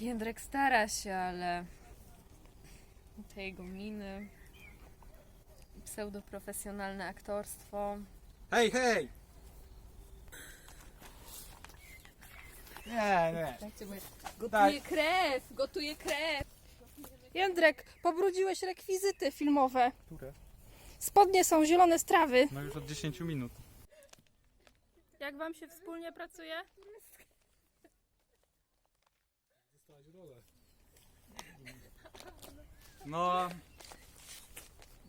Jędrek stara się, ale te jego miny, pseudoprofesjonalne aktorstwo. Hej, hej! Nie, nie. Gotuje krew, gotuje krew. Jędrek, pobrudziłeś rekwizyty filmowe. Które? Spodnie są zielone z trawy. No już od 10 minut. Jak wam się wspólnie pracuje? No,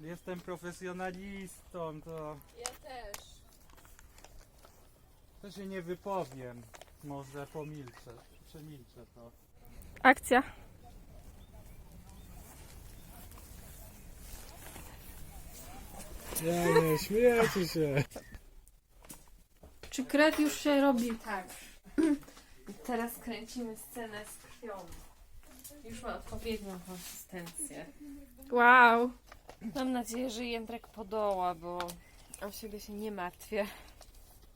jestem profesjonalistą, to, Ja też. to się nie wypowiem. Może pomilczę, przemilczę to. Akcja. Nie, nie, śmiejecie się. Czy krew już się robi? Tak. I teraz kręcimy scenę z krwią. Już ma odpowiednią konsystencję. Wow. Mam nadzieję, że Jędrek podoła, bo o siebie się nie martwię.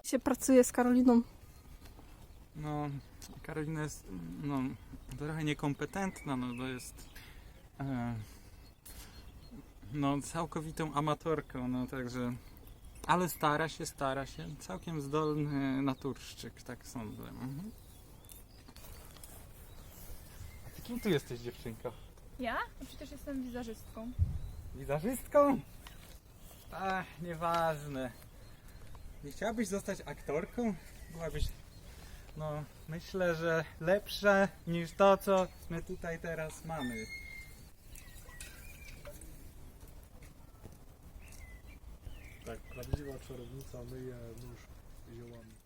Się pracuje z Karoliną. No, Karolina jest, no, trochę niekompetentna, no to jest, e, no, całkowitą amatorką, no, także, ale stara się, stara się, całkiem zdolny naturszczyk, tak sądzę. Mhm. Ty kim tu jesteś, dziewczynko? Ja? No przecież jestem wizerzystką. Wizerzystką? Ach, nieważne. Nie chciałabyś zostać aktorką? Byłabyś, no, myślę, że lepsza niż to, co my tutaj teraz mamy. Tak, prawdziwa czarownica myje nóż ziołami.